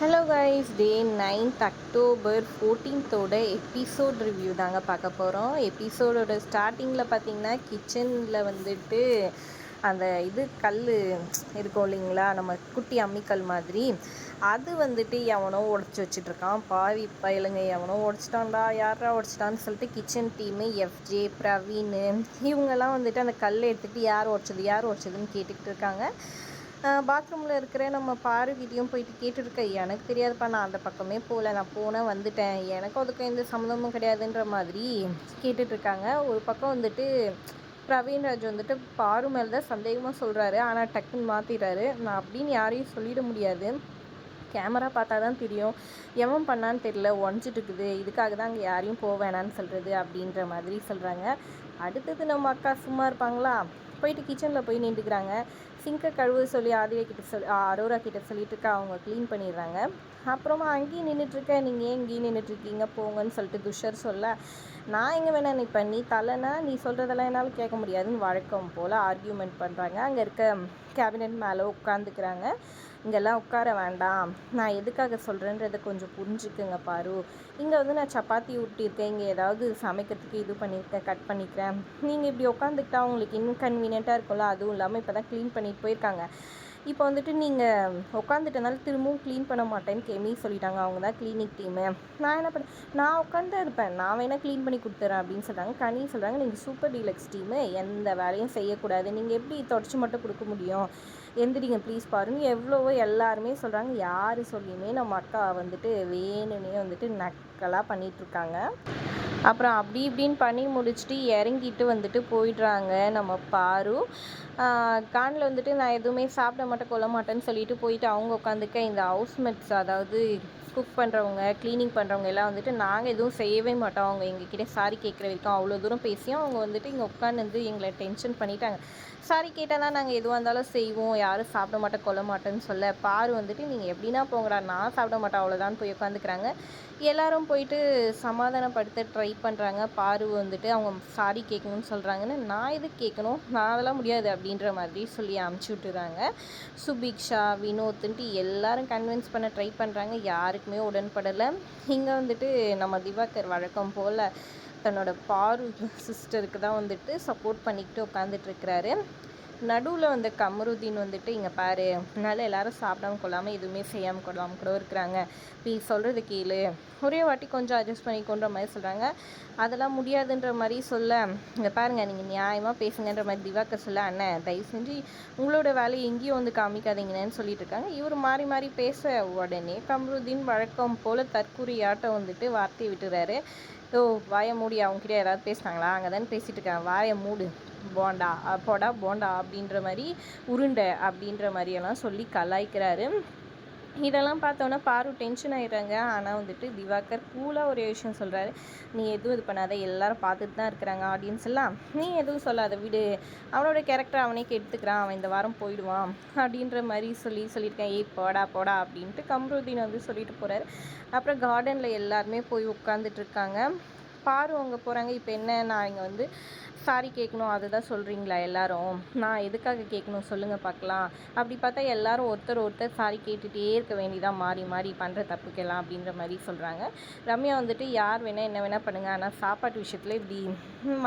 Hello guys day ninth October ஃபோர்டீன்த்தோட episode review தாங்க பார்க்க போகிறோம் எபிசோடோட ஸ்டார்டிங்கில் பார்த்தீங்கன்னா கிச்சனில் வந்துட்டு அந்த இது கல் இருக்கும் இல்லைங்களா? நம்ம குட்டி அம்மிக்கல் மாதிரி. அது வந்துட்டு எவனோ உடச்சி வச்சுட்ருக்கான் பாவி பயலுங்க எவனோ உடச்சிட்டான்டா யாரா உடச்சிட்டான்னு சொல்லிட்டு கிச்சன் டீமு எஃப்ஜே பிரவீன் இவங்கெல்லாம் வந்துட்டு அந்த கல்லை எடுத்துகிட்டு யார் உடச்சது யார் உடச்சதுன்னு கேட்டுக்கிட்டு இருக்காங்க. பாத்ரூமில் இருக்கிற நம்ம பார்வதியும் போயிட்டு கேட்டிருக்க எனக்கு தெரியாதுப்பா நான் அந்த பக்கமே போகல நான் போனேன் வந்துட்டேன். எனக்கும் அதுக்கும் எந்த சம்மந்தமும் கிடையாதுன்ற மாதிரி கேட்டுட்ருக்காங்க ஒரு பக்கம் வந்துட்டு பிரவீன்ராஜ் வந்துட்டு பாரு மேலே தான் சந்தேகமாக சொல்கிறாரு ஆனால் டக்குன்னு மாற்றிடுறாரு நான் அப்படின்னு யாரையும் சொல்லிட முடியாது. கேமரா பார்த்தா தான் தெரியும். எவன் பண்ணான்னு தெரியல. உடஞ்சிட்டு இருக்குது இதுக்காக தான் அங்கே யாரையும் போக வேணான்னு சொல்கிறது அப்படின்ற மாதிரி சொல்கிறாங்க அடுத்தது நம்ம அக்கா சும்மா இருப்பாங்களா? போயிட்டு கிச்சனில் போய் நின்றுக்கிறாங்க. சிங்கை கழுவு சொல்லி ஆதிரை கிட்ட சொல்லி அரோரா கிட்ட சொல்லிட்டு இருக்கா அவங்க க்ளீன் பண்ணிடுறாங்க. அப்புறமா அங்கேயும் நின்றுட்டுருக்கேன் நீங்கள் ஏன் இங்கேயும் நின்றுட்டுருக்கீங்க போங்கன்னு சொல்லிட்டு துஷர் சொல்ல நான் எங்கே வேணா இப்போ நீ தலைனா நீ சொல்கிறதெல்லாம் என்னால் கேட்க முடியாதுன்னு வழக்கம் போல் ஆர்கியூமெண்ட் பண்ணுறாங்க அங்கே இருக்க கேபினெட் மேலே உட்காந்துக்கிறாங்க இங்கெல்லாம் உட்கார வேண்டாம். நான் எதுக்காக சொல்கிறேன்றதை கொஞ்சம் புரிஞ்சுக்குங்க பாரு. இங்கே வந்து நான் சப்பாத்தி ஊட்டியிருக்கேன். இங்கே ஏதாவது சமைக்கிறதுக்கு இது பண்ணியிருக்கேன் கட் பண்ணிக்கிறேன். நீங்கள் இப்படி உட்காந்துக்கிட்டா உங்களுக்கு இன்கன்வீனியண்ட்டாக இருக்கும்ல? அதுவும் இல்லாமல் இப்போ தான் க்ளீன் பண்ணிட்டு போயிருக்காங்க. இப்போ வந்துட்டு நீங்கள் உட்காந்துட்டனால திரும்பவும் க்ளீன் பண்ண மாட்டேன்னு கெமி சொல்லிட்டாங்க. அவங்க தான் க்ளீனிக் டீமு நான் என்ன பண்ணேன் நான் உட்காந்து இருப்பேன். நான் வேணால் க்ளீன் பண்ணி கொடுத்துறேன் அப்படின்னு சொல்கிறாங்க கனி சொல்கிறாங்க நீங்கள் சூப்பர் டீலக்ஸ் டீமு எந்த வேலையும் செய்யக்கூடாது. நீங்கள் எப்படி தொடச்சி மட்டும் கொடுக்க முடியும்? எந்திரிங்க ப்ளீஸ் பாருங்க. எவ்வளவோ எல்லாருமே சொல்கிறாங்க யார் சொல்லியுமே நம்ம அக்கா வந்துட்டு வேணும்னே வந்துட்டு நக்கலாக பண்ணிகிட்ருக்காங்க அப்புறம் அப்படி இப்படின்னு பண்ணி முடிச்சுட்டு இறங்கிட்டு வந்துட்டு போயிடுறாங்க நம்ம பாரு. கானில் வந்துட்டு நான் எதுவுமே சாப்பிட மாட்டேன் கொல்ல மாட்டேன்னு சொல்லிட்டு போயிட்டு அவங்க உட்காந்துக்க இந்த ஹவுஸ்மேட்ஸ் அதாவது குக் பண்ணுறவங்க க்ளீனிங் பண்ணுறவங்க எல்லாம் வந்துட்டு நாங்கள் எதுவும் செய்யவே மாட்டோம். அவங்க எங்ககிட்ட சாரி கேட்குற வரைக்கும் அவ்வளோ தூரம் பேசியும் அவங்க வந்துட்டு இங்கே உட்காந்து எங்களை டென்ஷன் பண்ணிட்டாங்க. சாரி கேட்டால் தான் நாங்கள் எதுவாக இருந்தாலும் செய்வோம். யாரும் சாப்பிட மாட்டோம் கொல்ல மாட்டோன்னு சொல்ல. பாரு வந்துட்டு நீங்கள் எப்படின்னா போங்கடா நான் சாப்பிட மாட்டேன் அவ்வளோதான் போய் உட்காந்துக்கிறாங்க எல்லாரும் போயிட்டு சமாதானப்படுத்த ட்ரை பண்ணுறாங்க பாரு வந்துட்டு அவங்க சாரி கேட்கணும்னு சொல்கிறாங்கன்னு நான் இது கேட்கணும்? நான் அதெல்லாம் முடியாது அப்படின்ற மாதிரி சொல்லி அமுச்சு விட்டுறாங்க. சுபிக்ஷா வினோத்துன்ட்டு எல்லாரும் கன்வின்ஸ் பண்ண ட்ரை பண்ணுறாங்க யாருக்கு யாருக்குமே உடன்படலை. இங்கே வந்துட்டு நம்ம திவாகர் வழக்கம் போல் தன்னோட பாரு சிஸ்டருக்கு தான் வந்துட்டு சப்போர்ட் பண்ணிக்கிட்டு உட்காந்துட்ருக்கிறாரு நடுவில் வந்த கமருதீன் வந்துட்டு இங்கே பாரு அதனால் எல்லாரும் சாப்பிடாம கொள்ளாமல் எதுவுமே செய்யாமல் கொள்ளாமல் கூட இருக்கிறாங்க. ப்ளீஸ் சொல்கிறது கீழே ஒரே வாட்டி கொஞ்சம் அட்ஜஸ்ட் பண்ணிக்கோன்ற மாதிரி சொல்கிறாங்க அதெல்லாம் முடியாதுன்ற மாதிரி சொல்ல இங்கே பாருங்கள் நீங்கள் நியாயமாக பேசுங்கன்ற மாதிரி திவாக்க சொல்ல அண்ணன் தயவு செஞ்சு உங்களோட வேலையை எங்கேயும் வந்து காமிக்காதீங்கன்னு சொல்லிட்டு இருக்காங்க. இவர் மாறி மாறி பேச உடனே கமருதீன் வழக்கம் போல் தற்கூறியாட்டம் வந்துட்டு வார்த்தையை விட்டுறாரு. ஓ வாயை மூடி அவங்ககிட்ட யாராவது பேசினாங்களா? அங்கே தானே பேசிகிட்டு இருக்காங்க வாயை மூடு. போண்டா. போடா போண்டா அப்படின்ற மாதிரி உருண்டை அப்படின்ற மாதிரியெல்லாம் சொல்லி கலாய்க்கிறாரு. இதெல்லாம் பார்த்தோன்னா பாரு டென்ஷன் ஆகிடுறாங்க ஆனால் வந்துட்டு திவாகர் கூலாக ஒரு விஷயம் சொல்கிறாரு நீ எதுவும் இது பண்ணாத எல்லாரும் பார்த்துட்டு தான் இருக்கிறாங்க ஆடியன்ஸ் எல்லாம். நீ எதுவும் சொல்லாத விடு. அவனோட கேரக்டர் அவனே கெடுத்துக்கிறான். அவன் இந்த வாரம் போயிடுவான் அப்படின்ற மாதிரி சொல்லி சொல்லியிருக்கேன். ஏய் போடா போடா அப்படின்ட்டு கம்ருதீன் வந்து சொல்லிட்டு போகிறாரு அப்புறம் கார்டனில் எல்லாருமே போய் உட்காந்துட்டு இருக்காங்க. பாரு அங்கே போகிறாங்க இப்போ என்ன? நான் இங்கே வந்து சாரி கேட்கணும் அதுதான் சொல்கிறீங்களா எல்லாரும்? நான் எதுக்காக கேட்கணும் சொல்லுங்கள் பார்க்கலாம். அப்படி பார்த்தா எல்லாரும் ஒருத்தர் ஒருத்தர் சாரி கேட்டுகிட்டே இருக்க வேண்டியதாக மாறி மாறி பண்ணுற தப்புக்கெல்லாம் அப்படின்ற மாதிரி சொல்கிறாங்க ரம்யா வந்துட்டு யார் வேணால் என்ன வேணால் பண்ணுங்கள் ஆனால் சாப்பாட்டு விஷயத்தில் இப்படி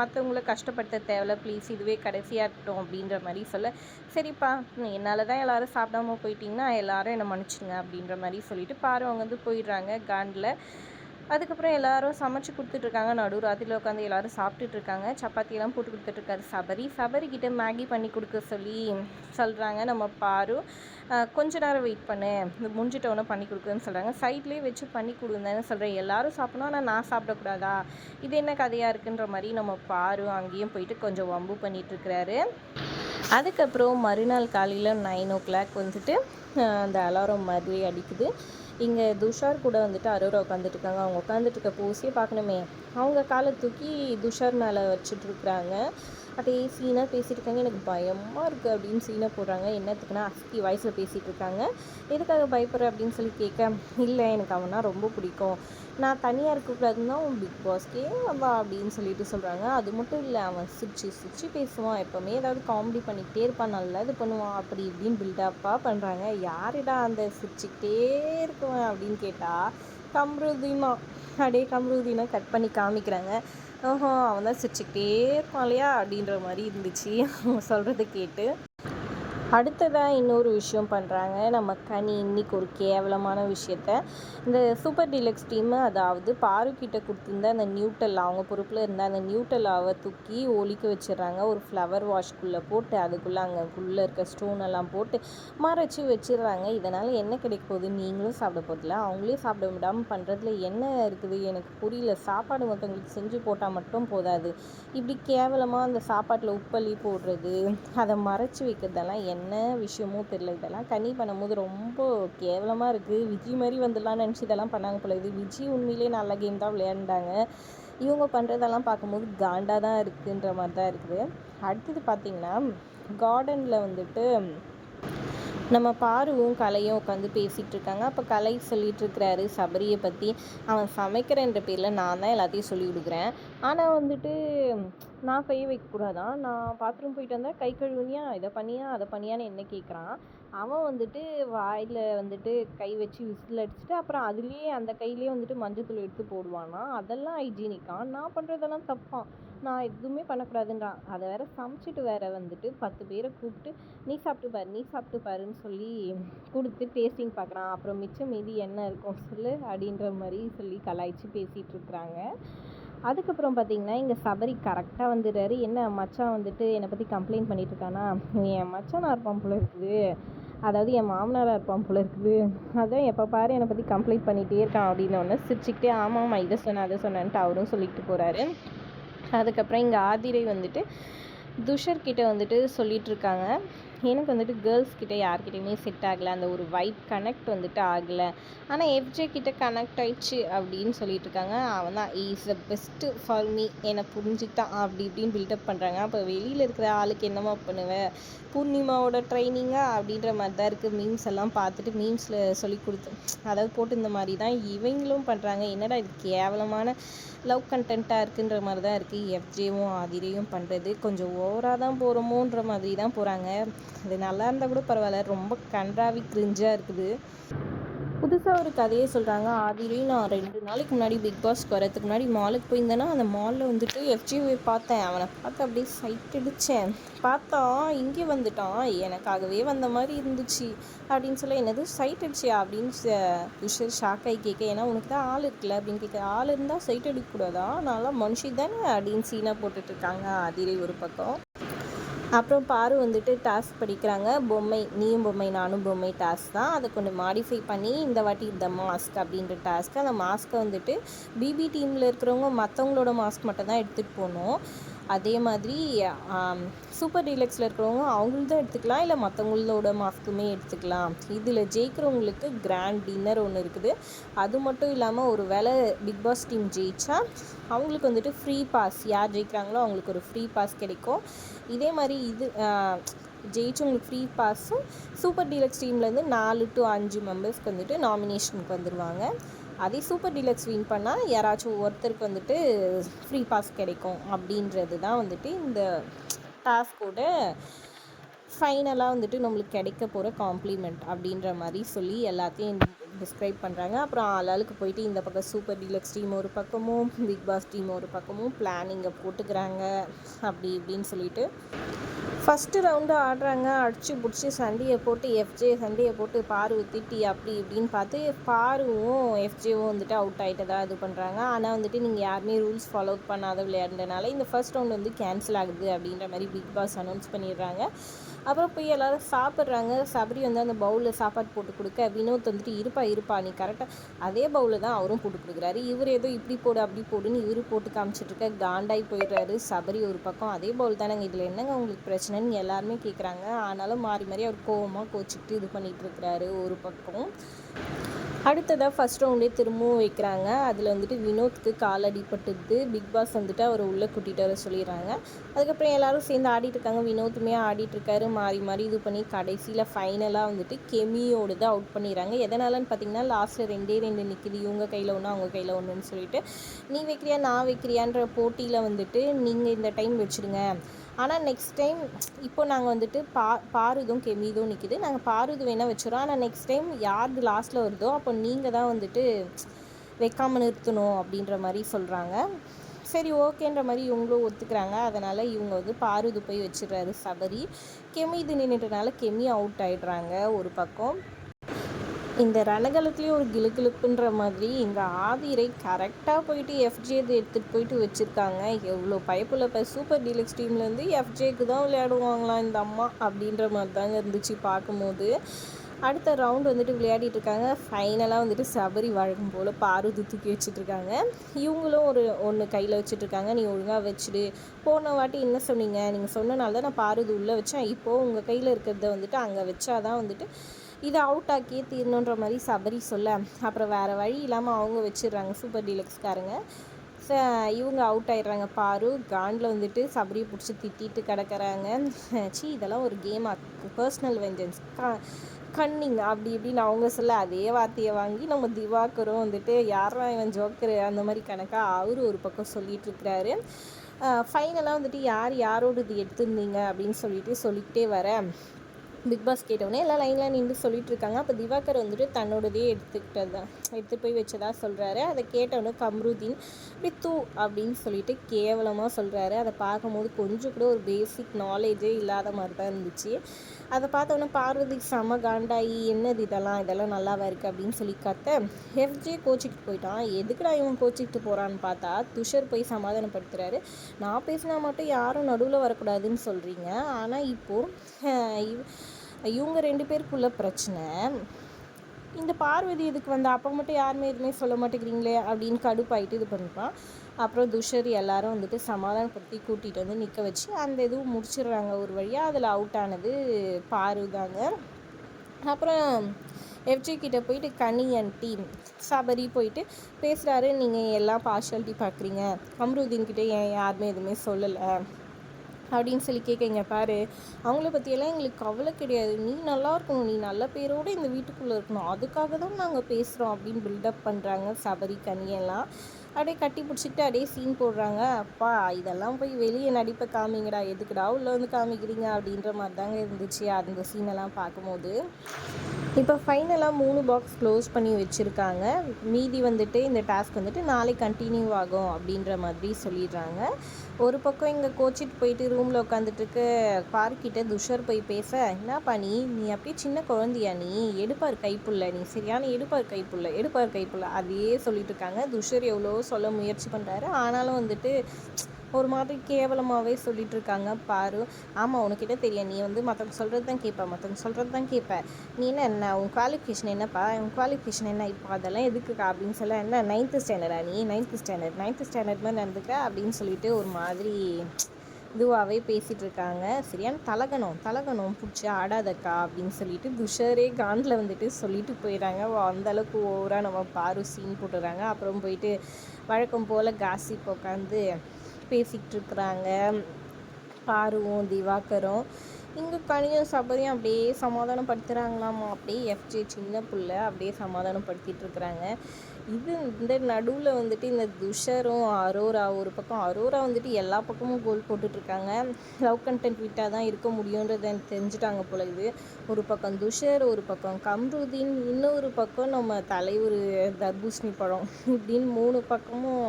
மற்றவங்கள கஷ்டப்படுத்த தேவையில்ல. ப்ளீஸ் இதுவே கடைசியாக இருக்கட்டும் அப்படின்ற மாதிரி சொல்ல சரிப்பா என்னால் தான் எல்லோரும் சாப்பிடாம போயிட்டிங்கன்னா எல்லோரும் என்னை மன்னிச்சுங்க அப்படின்ற மாதிரி சொல்லிட்டு பாரு அவங்க வந்து போயிடுறாங்க. காண்டில் அதுக்கப்புறம் எல்லாரும் சமைச்சு கொடுத்துட்ருக்காங்க. நடு ராத்திரியில் உட்காந்து எல்லோரும் சாப்பிட்டுட்ருக்காங்க. சப்பாத்தியெல்லாம் போட்டு கொடுத்துட்ருக்காரு சபரி. சபரி கிட்டே மேகி பண்ணி கொடுக்க சொல்லி சொல்கிறாங்க நம்ம பாரு. கொஞ்ச நேரம் வெயிட் பண்ணு. முடிஞ்சிட்டவொன்னே பண்ணி கொடுக்குன்னு சொல்கிறாங்க சைட்லேயே வச்சு பண்ணி கொடுங்கன்னு சொல்கிறேன் எல்லோரும் சாப்பிடணும் ஆனால் நான் சாப்பிடக்கூடாதா? இது என்ன கதையாக இருக்குன்ற மாதிரி நம்ம பாரு. அங்கேயும் போயிட்டு கொஞ்சம் வம்பு பண்ணிகிட்ருக்கிறாரு அதுக்கப்புறம் மறுநாள் காலையில் நைன் ஓ கிளாக் வந்துட்டு அந்த அலாரம் மாதிரி அடிக்குது. இங்கே துஷார் கூட வந்துட்டு அரோரா உட்காந்துட்டு இருக்காங்க அவங்க உட்காந்துட்டு இருக்க போஸே பார்க்கணுமே. அவங்க காலை தூக்கி துஷார் மேலே வச்சுட்ருக்குறாங்க அப்படியே சீனாக பேசிகிட்டு இருக்காங்க எனக்கு பயமாக இருக்குது அப்படின்னு சீனாக போடுறாங்க. என்னத்துக்குன்னா அஸ்தி வயசில் பேசிகிட்டு இருக்காங்க எதுக்காக பயப்படுற அப்படின்னு சொல்லி கேட்க இல்லை எனக்கு அவனா ரொம்ப பிடிக்கும். நான் தனியாக இருக்கக்கூடாதுன்னா தான் பிக் பாஸ்க்கே வா அப்படின்னு சொல்லிட்டு சொல்கிறாங்க அது மட்டும் இல்லை அவன் சிரிச்சு சிரிச்சு பேசுவான். எப்போவுமே ஏதாவது காமெடி பண்ணிக்கிட்டே இருப்பான். நல்லா இது பண்ணுவான். அப்படி இப்படின்னு பில்டப்பாக பண்ணுறாங்க யாருடா அந்த சிரிச்சுக்கிட்டே இருக்குவேன் அப்படின்னு கேட்டால் கம்ருதீமா அப்படியே கம்ருதீனா கட் பண்ணி காமிக்கிறாங்க. ஓஹோ அவன் தான் சிரிச்சுக்கிட்டே இருப்பான் இல்லையா அப்படின்ற மாதிரி இருந்துச்சு. அவங்க சொல்கிறத கேட்டு. அடுத்ததாக இன்னொரு விஷயம் பண்ணுறாங்க நம்ம கனி இன்னைக்கு ஒரு கேவலமான விஷயத்த. இந்த சூப்பர் டீலக்ஸ் டீமு அதாவது பாருக்கிட்ட கொடுத்துருந்த அந்த நியூட்டல் அவங்க பொறுப்பில் இருந்த அந்த நியூட்டலாவை தூக்கி ஒலிக்க வச்சிடுறாங்க. ஒரு ஃப்ளவர் வாஷ்குள்ளே போட்டு அதுக்குள்ளே அங்கே உள்ளே இருக்க ஸ்டோன் எல்லாம் போட்டு மறைச்சி வச்சிடுறாங்க. இதனால் என்ன கிடைக்க போகுது? நீங்களும் சாப்பிட போதில்ல அவங்களே சாப்பிட விடாமல் பண்ணுறதுல என்ன இருக்குது? எனக்கு புரியல. சாப்பாடு மற்றவங்களுக்கு செஞ்சு போட்டால் மட்டும் போதாது. இப்படி கேவலமாக அந்த சாப்பாட்டில் உப்பள்ளி போடுறது அதை மறைச்சி வைக்கிறதெல்லாம் என்ன என்ன விஷயமோ தெரில இதெல்லாம் கனி பண்ணும்போது ரொம்ப கேவலமாக இருக்குது விஜய் மாதிரி வந்துடலாம் நினச்சி இதெல்லாம் பண்ணாங்க போல இது. விஜய் உண்மையிலே நல்ல கேம் தான் விளையாண்டாங்க. இவங்க பண்ணுறதெல்லாம் பார்க்கும்போது காண்டாக தான் இருக்குன்ற மாதிரி தான் இருக்குது. அடுத்தது பார்த்திங்கன்னா கார்டனில் வந்துட்டு நம்ம பாருவும் கலையும் உட்காந்து பேசிகிட்டு இருக்காங்க. அப்போ கலை சொல்லிட்டு இருக்கிறாரு சபரியை பற்றி அவன் சமைக்கிறன்ற பேரில் நான் தான் எல்லாத்தையும் சொல்லி கொடுக்குறேன். ஆனால் வந்துட்டு நான் செய்ய வைக்கக்கூடாதான். நான் பாத்ரூம் போயிட்டு வந்தால் கை கழுவுனியா? இதை பண்ணியா? அதை பண்ணியான்னு என்ன கேட்குறான் அவன் வந்துட்டு வாயில் வந்துட்டு கை வச்சு விசில் அடிச்சுட்டு அப்புறம் அதுலேயே அந்த கையிலேயே வந்துட்டு மஞ்சத்தூள் எடுத்து போடுவானா? அதெல்லாம் ஹைஜீனிக்காக நான் பண்ணுறதெல்லாம் தப்பான். நான் எதுவுமே பண்ணக்கூடாதுன்றான். அதை வேற சமைச்சிட்டு வேற வந்துட்டு பத்து பேரை கூப்பிட்டு நீ சாப்பிட்டு பாரு நீ சாப்பிட்டு பாருன்னு சொல்லி கொடுத்து டேஸ்டிங் பார்க்குறான். அப்புறம் மிச்சம் மீதி என்ன இருக்கும் சொல்லு அப்படின்ற மாதிரி சொல்லி கலாய்ச்சி பேசிகிட்டு இருக்கிறாங்க. அதுக்கப்புறம் பார்த்தீங்கன்னா இங்கே சபரி கரெக்டாக வந்துடுறாரு. என்ன மச்சான் வந்துட்டு என்னை பற்றி கம்ப்ளைண்ட் பண்ணிட்டு இருக்கானா? என் என் மச்சானாக இருப்பான் போல இருக்குது. அதாவது என் மாமனாராக இருப்பான் போல இருக்குது. அதான் எப்போ பாரு என்னை பற்றி கம்ப்ளைண்ட் பண்ணிகிட்டே இருக்கான் அப்படின்னோடனே சிரிச்சுக்கிட்டே ஆமாம்மா இதை சொன்னேன் அதை சொன்னேன்ட்டு அவரும் சொல்லிட்டு போகிறாரு அதுக்கப்புறம் இங்கே ஆதிரை வந்துட்டு துஷர்கிட்ட வந்துட்டு சொல்லிட்டு இருக்காங்க. எனக்கு வந்துட்டு கேர்ள்ஸ் கிட்டே யார்கிட்டையுமே செட் ஆகலை. அந்த ஒரு வைப் கனெக்ட் வந்துட்டு ஆகலை. ஆனால் எஃப்ஜே கிட்ட கனெக்ட் ஆயிடுச்சு அப்படின்னு சொல்லிட்டு இருக்காங்க. அவன் தான் is the best for me என்னை புரிஞ்சுக்கிட்டான். அப்படி இப்படின்னு பில்டப் பண்ணுறாங்க அப்போ வெளியில் இருக்கிற ஆளுக்கு என்னமா பண்ணுவேன் பூர்ணிமாவோட ட்ரைனிங்காக அப்படின்ற மாதிரி தான் இருக்குது மீம்ஸ் எல்லாம் பார்த்துட்டு மீம்ஸில் சொல்லி கொடுத்து அதாவது போட்டு இந்த மாதிரி தான் இவங்களும் பண்ணுறாங்க என்னடா இது கேவலமான லவ் கண்டென்ட்டாக இருக்குன்ற மாதிரி தான் இருக்குது எஃப்ஜேவும் ஆதிரையும் பண்ணுறது கொஞ்சம் ஓவராக தான் போகிறோமோன்ற மாதிரி தான் போகிறாங்க அது நல்லா இருந்தால் கூட பரவாயில்ல. ரொம்ப கன்றாவி கிரிஞ்சாக இருக்குது. புதுசாக ஒரு கதையை சொல்கிறாங்க ஆதிரையும் நான் ரெண்டு நாளைக்கு முன்னாடி பிக் பாஸ்க்கு வரதுக்கு முன்னாடி மாலுக்கு போயிருந்தேன்னா அந்த மாலில் வந்துட்டு எஃப்ஜிவை பார்த்தேன். அவனை பார்த்து அப்படியே சைட் அடித்தேன் பார்த்தா இங்கே வந்துட்டான். எனக்காகவே வந்த மாதிரி இருந்துச்சு அப்படின்னு சொல்ல என்னது சைட் அடிச்சியா அப்படின்னு விஷயம் ஷாக் ஆகி கேட்க ஏன்னா உனக்கு தான் ஆள் இருக்குல்ல அப்படின்னு கேட்க ஆள் இருந்தால் சைட் அடிக்கக்கூடாதா? நான்லாம் மனுஷி தானே அப்படின்னு சீனாக போட்டுட்ருக்காங்க ஆதிரை ஒரு பக்கம். அப்புறம் பாரு வந்துட்டு டாஸ்க் படிக்கிறாங்க. பொம்மை நீயும் பொம்மை நானும் பொம்மை டாஸ்க் தான். அதை கொஞ்சம் மாடிஃபை பண்ணி இந்த வாட்டி இந்த மாஸ்க் அப்படின்ற டாஸ்க் அந்த மாஸ்க்கை வந்துட்டு பிபி டீமில் இருக்கிறவங்க மற்றவங்களோட மாஸ்க் மட்டும் தான் எடுத்துகிட்டு போகணும். அதே மாதிரி சூப்பர் டீலக்ஸில் இருக்கிறவங்க அவங்களும் எடுத்துக்கலாம். இல்லை மற்றவங்களோட மாஸ்க்குமே எடுத்துக்கலாம். இதில் ஜெயிக்கிறவங்களுக்கு கிராண்ட் டின்னர் ஒன்று இருக்குது. அது மட்டும் இல்லாமல் ஒரு வேலை பிக் பாஸ் டீம் ஜெயிச்சா அவங்களுக்கு வந்துட்டு ஃப்ரீ பாஸ் யார் ஜெயிக்கிறாங்களோ அவங்களுக்கு ஒரு ஃப்ரீ பாஸ் கிடைக்கும். இதே மாதிரி இது ஜெயிச்சவங்களுக்கு ஃப்ரீ பாஸும் சூப்பர் டீலக்ஸ் டீம்லேருந்து நாலு டு அஞ்சு மெம்பர்ஸ்க்கு வந்துட்டு நாமினேஷனுக்கு வந்துடுவாங்க அதே சூப்பர் டீலக்ஸ் வின் பண்ணால் யாராச்சும் ஒருத்தருக்கு வந்துட்டு ஃப்ரீ பாஸ் கிடைக்கும் அப்படின்றது தான் வந்துட்டு இந்த டாஸ்கோட ஃபைனலாக வந்துட்டு நம்மளுக்கு கிடைக்க போகிற காம்ப்ளிமெண்ட் அப்படின்ற மாதிரி சொல்லி எல்லாத்தையும் டிஸ்கிரைப் பண்ணுறாங்க அப்புறம் ஆளாளுக்கு போயிட்டு இந்த பக்கம் சூப்பர் டீலக்ஸ் டீம் ஒரு பக்கமும் பிக் பாஸ் டீம் ஒரு பக்கமும் பிளானிங்கை போட்டுக்கிறாங்க. அப்படி இப்படின்னு சொல்லிட்டு ஃபஸ்ட்டு ரவுண்டு ஆடுறாங்க. அடிச்சு பிடிச்சி சண்டையை போட்டு எஃப்ஜே சண்டையை போட்டு பாரு திட்டி அப்படி இப்படின்னு பார்த்து பாருவும் எஃப்ஜேவும் வந்துட்டு அவுட் ஆகிட்டதா இது பண்ணுறாங்க ஆனால் வந்துட்டு நீங்கள் யாருமே ரூல்ஸ் ஃபாலோ பண்ணாத விளையாடுறதுனால இந்த ஃபர்ஸ்ட் ரவுண்ட் வந்து கேன்சல் ஆகுது அப்படின்ற மாதிரி பிக் பாஸ் அனௌன்ஸ் பண்ணிடுறாங்க. அப்புறம் போய் எல்லோரும் சாப்பிட்றாங்க. சபரி வந்து அந்த பவுலில் சாப்பாடு போட்டு கொடுக்க வினோத் வந்துட்டு இருப்பா இருப்பா. நீ கரெக்டாக அதே பவுலில் தான் அவரும் போட்டு கொடுக்குறாரு. இவர் ஏதோ இப்படி போடு அப்படி போடுன்னு இவர் போட்டு காமிச்சிட்ருக்க காண்டாய் போயிடுறாரு. சபரி ஒரு பக்கம் அதே பவுல் தானேங்க. இதில் என்னங்க உங்களுக்கு பிரச்சனைன்னு எல்லாருமே கேட்குறாங்க ஆனாலும் மாறி மாறி அவர் கோவமாக கோச்சிக்கிட்டு இது பண்ணிகிட்டு இருக்கிறாரு ஒரு பக்கம். அடுத்ததாக ஃபஸ்ட் ரவுண்டே திரும்பவும் வைக்கிறாங்க. அதில் வந்துட்டு வினோத்துக்கு கால் அடிபட்டுது. பிக் பாஸ் வந்துட்டு அவரை உள்ளே கூட்டிகிட்டு வர சொல்லிடுறாங்க. அதுக்கப்புறம் எல்லாரும் சேர்ந்து ஆடிட்டு இருக்காங்க. வினோத்துமே ஆடிட்டு இருக்காரு. மாறி மாறி இது பண்ணி கடைசியில் ஃபைனலாக வந்துட்டு கெமியோடது அவுட் பண்ணிடுறாங்க. எதனாலன்னு பார்த்தீங்கன்னா லாஸ்ட்டில் ரெண்டே ரெண்டு நிற்கிது இவங்க கையில் ஒன்று அவங்க கையில் ஒன்றுன்னு சொல்லிட்டு. நீ வைக்கிறியா நான் வைக்கிறியான்ற போட்டியில் வந்துட்டு நீங்கள் இந்த டைம் வச்சுடுங்க. ஆனால் நெக்ஸ்ட் டைம் இப்போ நாங்கள் வந்துட்டு பா பாருதும் கெமிதும் நிற்கிது நாங்கள் பாருது வேணால் வச்சுருவோம் ஆனால் நெக்ஸ்ட் டைம் யார் லாஸ்ட்டில் வருதோ அப்போ நீங்கள் தான் வந்துட்டு வைக்காமல் நிறுத்தணும் அப்படின்ற மாதிரி சொல்கிறாங்க சரி ஓகேன்ற மாதிரி இவங்களும் ஒத்துக்கிறாங்க. அதனால் இவங்க வந்து பாருது போய் வச்சிடுறாரு சபரி. கெமி இது நின்றுட்டனால கெமி அவுட் ஆகிடுறாங்க ஒரு பக்கம். இந்த ரணகலத்துலேயும் ஒரு கிளுகிளுப்புன்ற மாதிரி எங்கள் ஆதிரை கரெக்டாக போயிட்டு எஃப்ஜே எடுத்துகிட்டு போயிட்டு வச்சுருக்காங்க. எவ்வளோ பயப்புள்ள இப்போ சூப்பர் டீலக்ஸ் டீம்லேருந்து எஃப்ஜேக்கு தான் விளையாடுவாங்களாம் இந்த அம்மா அப்படின்ற மாதிரி தாங்க இருந்துச்சு பார்க்கும்போது. அடுத்த ரவுண்ட் வந்துட்டு விளையாடிட்டு இருக்காங்க. ஃபைனலாக வந்துட்டு சபரி வழக்கம் போல் பாருது தூக்கி வச்சுட்ருக்காங்க. இவங்களும் ஒரு ஒன்று கையில் வச்சுட்ருக்காங்க. நீ ஒழுங்காக வச்சுடு. போன வாட்டி என்ன சொன்னீங்க? நீங்கள் சொன்னனால தான் நான் பாருது உள்ளே வச்சேன். இப்போது உங்கள் கையில் இருக்கிறத வந்துட்டு அங்கே வச்சாதான் வந்துட்டு இதை அவுட் ஆக்கியே தீரணுன்ற மாதிரி சபரி சொல்ல அப்புறம் வேறு வழி இல்லாமல் அவங்க வச்சிடுறாங்க சூப்பர் டீலக்ஸ்காரங்க இவங்க அவுட் ஆயிடுறாங்க. பாரு காண்டில் வந்துட்டு சபரியை பிடிச்சி திட்டிட்டு கிடக்கிறாங்க. சி இதெல்லாம் ஒரு கேம் பர்சனல் வெஞ்சன்ஸ் கன்னிங் அப்படி இப்படின்னு அவங்க சொல்ல அதே வார்த்தையை வாங்கி நம்ம திவாகரும் வந்துட்டு யாரா இவன் ஜோக்கரு அந்த மாதிரி கணக்காக அவர் ஒரு பக்கம் சொல்லிட்டு இருக்கிறாரு. ஃபைனலாக வந்துட்டு யார் யாரோட இது எடுத்திருந்தீங்க? அப்படின்னு சொல்லிட்டு சொல்லிக்கிட்டே வரேன் பிக் பாஸ் கேட்டவுடனே எல்லாம் லைனில் நின்று சொல்லிட்டு இருக்காங்க அப்போ திவாகர் வந்துட்டு தன்னோடதே எடுத்துக்கிட்டது தான் எடுத்து போய் வச்சதா சொல்கிறாரு அதை கேட்டவுடனே கம்ருதீன் தூ அப்படின்னு சொல்லிட்டு கேவலமாக சொல்கிறாரு அதை பார்க்கும்போது கொஞ்சம் கூட ஒரு பேசிக் நாலேஜே இல்லாத மாதிரி தான் இருந்துச்சு. அதை பார்த்தோன்னே பார்வதி செம காண்டாயி என்னது இதெல்லாம்? இதெல்லாம் நல்லாவா இருக்குது அப்படின்னு சொல்லி கத்த ஹெஃப்ஜே கோச்சிக்கிட்டு போயிட்டான். எதுக்குடா இவன் கோச்சிக்கிட்டு போகிறான்னு பார்த்தா துஷர் போய் சமாதானப்படுத்துகிறாரு நான் பேசினா மட்டும் யாரும் நடுவில் வரக்கூடாதுன்னு சொல்கிறீங்க ஆனால் இப்போது இவங்க ரெண்டு பேருக்குள்ள பிரச்சனை. இந்த பார்வதி இதுக்கு வந்து? அப்போ மட்டும் யாருமே எதுவுமே சொல்ல மாட்டேங்கிறீங்களே அப்படின்னு கடுப்பாயிட்டு இது பண்ணிப்பான் அப்புறம் துஷர் எல்லாரும் வந்துட்டு சமாதானப்படுத்தி கூட்டிகிட்டு வந்து நிற்க வச்சு அந்த இதுவும் முடிச்சிடுறாங்க ஒரு வழியாக அதில் அவுட் ஆனது பாரு தாங்க. அப்புறம் எஃப்ஜி கிட்டே போயிட்டு கனி அண்ட் டீம் சபரி போயிட்டு பேசுகிறாரு நீங்கள் எல்லாம் பார்ஷாலிட்டி பார்க்குறீங்க அம்ருதீன் கிட்டே ஏன் யாருமே எதுவுமே சொல்லலை? அப்படின்னு சொல்லி கேட்குறீங்க பாரு. அவங்கள பற்றியெல்லாம் எங்களுக்கு கவலை கிடையாது. நீ நல்லா இருக்கணும். நீ நல்ல பேரோடு இந்த வீட்டுக்குள்ளே இருக்கணும். அதுக்காக தான் நாங்கள் பேசுகிறோம் அப்படின்னு பில்டப் பண்ணுறாங்க சபரி கனியெல்லாம் அப்படியே கட்டி பிடிச்சிட்டு அப்படியே சீன் போடுறாங்க. அப்பா இதெல்லாம் போய் வெளியே நடிப்பை காமிங்கடா. எதுக்குடா உள்ளே வந்து காமிக்கிறீங்க? அப்படின்ற மாதிரி தாங்க இருந்துச்சு அந்த சீனெல்லாம் பார்க்கும்போது. இப்போ ஃபைனலாக மூணு பாக்ஸ் க்ளோஸ் பண்ணி வச்சுருக்காங்க. மீதி வந்துட்டு இந்த டாஸ்க் வந்துட்டு நாளை கண்டினியூ ஆகும் அப்படின்ற மாதிரி சொல்லிடுறாங்க. ஒரு பக்கம் இங்கே கோச்சிட்டு போயிட்டு ரூமில் உட்காந்துட்டுருக்கு பார்க்கிட்ட துஷர் போய் பேச என்னப்பா நீ? நீ அப்படியே சின்ன குழந்தையா நீ? எடுப்பார் கைப்புள்ள நீ சரியான எடுப்பார் கைப்புள்ள எடுப்பார் கைப்புள்ள. அதையே சொல்லிட்டு இருக்காங்க துஷர் எவ்வளோ சொல்ல முயற்சி பண்ணுறாரு ஆனாலும் வந்துட்டு ஒரு மாதிரி கேவலமாகவே சொல்லிட்டு இருக்காங்க பாரு ஆமாம் உனக்கிட்ட தெரியும். நீ வந்து மற்றவங்க சொல்கிறது தான் கேட்ப மற்றவங்க சொல்கிறது தான் கேட்ப நீ என்ன என்ன உன் குவாலிஃபிகேஷன் என்னப்பா? உன் குவாலிஃபிகேஷன் என்ன? இப்போ அதெல்லாம் எதுக்குக்கா? அப்படின்னு சொல்ல என்ன நைன்த்து ஸ்டாண்டர்டா நீ? நைன்த்து ஸ்டாண்டர்ட் நைன்த்து ஸ்டாண்டர்ட் மாதிரி நடந்துக்க அப்படின்னு சொல்லிட்டு ஒரு மாதிரி இதுவாகவே பேசிகிட்டு இருக்காங்க சரியான தலகணும் தலகணும் பிடிச்சி ஆடாதக்கா அப்படின்னு சொல்லிட்டு துஷரே காண்டில் வந்துட்டு சொல்லிட்டு போயிடறாங்க. அந்தளவுக்கு ஓவராக நம்ம பாரு சீன் போட்டுடுறாங்க. அப்புறம் போயிட்டு வழக்கம் போல் காசிப் உட்காந்து பேசிகிட்டு இருக்கிறாங்க பாருவும் திவாகரும். இங்கே கனியும் சபரியும் அப்படியே சமாதானப்படுத்துகிறாங்களாமா அப்படியே எஃப்ஜே சின்ன பிள்ளை அப்படியே சமாதானப்படுத்திட்டு இருக்கிறாங்க இது இந்த நடுவில் வந்துட்டு இந்த துஷரும் அரோரா ஒரு பக்கம் அரோரா வந்துட்டு எல்லா பக்கமும் கோல் போட்டுட்ருக்காங்க லவ் கண்டென்ட் விட்டால் தான் இருக்க முடியுன்றதை எனக்கு தெரிஞ்சுட்டாங்க போல இது. ஒரு பக்கம் துஷர் ஒரு பக்கம் கம்ருதீன் இன்னொரு பக்கம் நம்ம தலைவர் தர்பூசணி பழம் இப்படின்னு மூணு பக்கமும்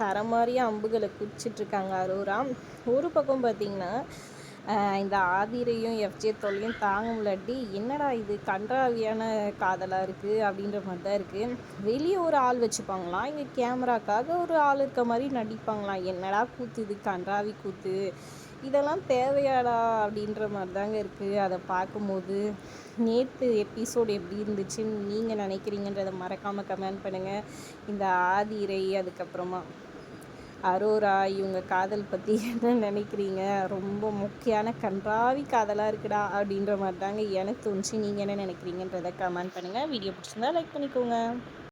சரமாரியாக அம்புகளை குடிச்சிட்ருக்காங்க அரோரா. ஒரு பக்கம் பார்த்திங்கன்னா இந்த ஆதிரையும் எஃப்ஜே தொல்லையும் தாங்க முடியாட்டி என்னடா இது கன்றாவியான காதலாக இருக்குது அப்படின்ற மாதிரி தான் இருக்குது வெளியே ஒரு ஆள் வச்சுப்பாங்களாம் இங்கே கேமராக்காக ஒரு ஆள் இருக்க மாதிரி நடிப்பாங்களாம் என்னடா கூத்து இது கன்றாவி கூத்து? இதெல்லாம் தேவையாடா அப்படின்ற மாதிரி தாங்க இருக்குது அதை பார்க்கும்போது நேற்று எபிசோடு எப்படி இருந்துச்சுன்னு நீங்கள் நினைக்கிறீங்கன்றதை மறக்காமல் கமெண்ட் பண்ணுங்கள் இந்த ஆதிரை அதுக்கப்புறமா. அரோரா இவங்க காதல் பற்றி என்ன நினைக்கிறீங்க? ரொம்ப முக்கியமான கன்றாவி காதலாக இருக்குடா அப்படின்ற மாதிரி தாங்க எனக்கு தோணுச்சு. நீங்கள் என்ன நினைக்கிறீங்கன்றதை கமெண்ட் பண்ணுங்கள் வீடியோ பிடிச்சிருந்தா லைக் பண்ணிக்கோங்க.